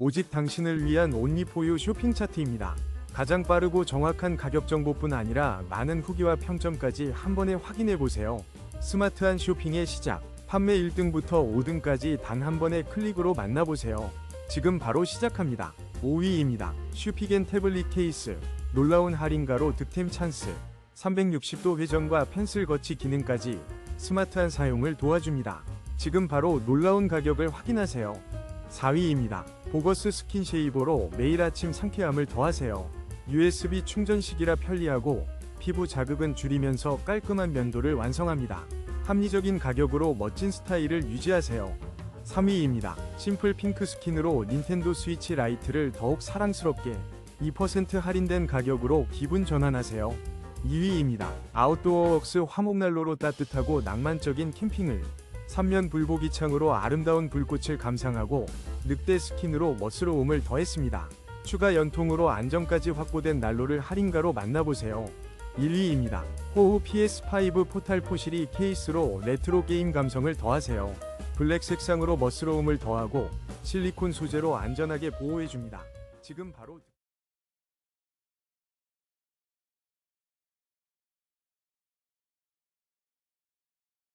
오직 당신을 위한 온리포유 쇼핑 차트입니다. 가장 빠르고 정확한 가격 정보뿐 아니라 많은 후기와 평점까지 한 번에 확인해 보세요. 스마트한 쇼핑의 시작. 판매 1등부터 5등까지 단 한 번의 클릭으로 만나보세요. 지금 바로 시작합니다. 5위입니다. 슈피겐 태블릿 케이스. 놀라운 할인가로 득템 찬스. 360도 회전과 펜슬 거치 기능까지 스마트한 사용을 도와줍니다. 지금 바로 놀라운 가격을 확인하세요. 4위입니다. 보거스 스킨 쉐이버로 매일 아침 상쾌함을 더하세요. USB 충전식이라 편리하고 피부 자극은 줄이면서 깔끔한 면도를 완성합니다. 합리적인 가격으로 멋진 스타일을 유지하세요. 3위입니다. 심플 핑크 스킨으로 닌텐도 스위치 라이트를 더욱 사랑스럽게 2% 할인된 가격으로 기분 전환하세요. 2위입니다. 아웃도어 웍스 화목난로로 따뜻하고 낭만적인 캠핑을 3면 불고기 창으로 아름다운 불꽃을 감상하고 늑대 스킨으로 멋스러움을 더했습니다. 추가 연통으로 안정까지 확보된 난로를 할인가로 만나보세요. 1위입니다. 호우 PS5 포탈 포실이 케이스로 레트로 게임 감성을 더하세요. 블랙 색상으로 멋스러움을 더하고 실리콘 소재로 안전하게 보호해줍니다. 지금 바로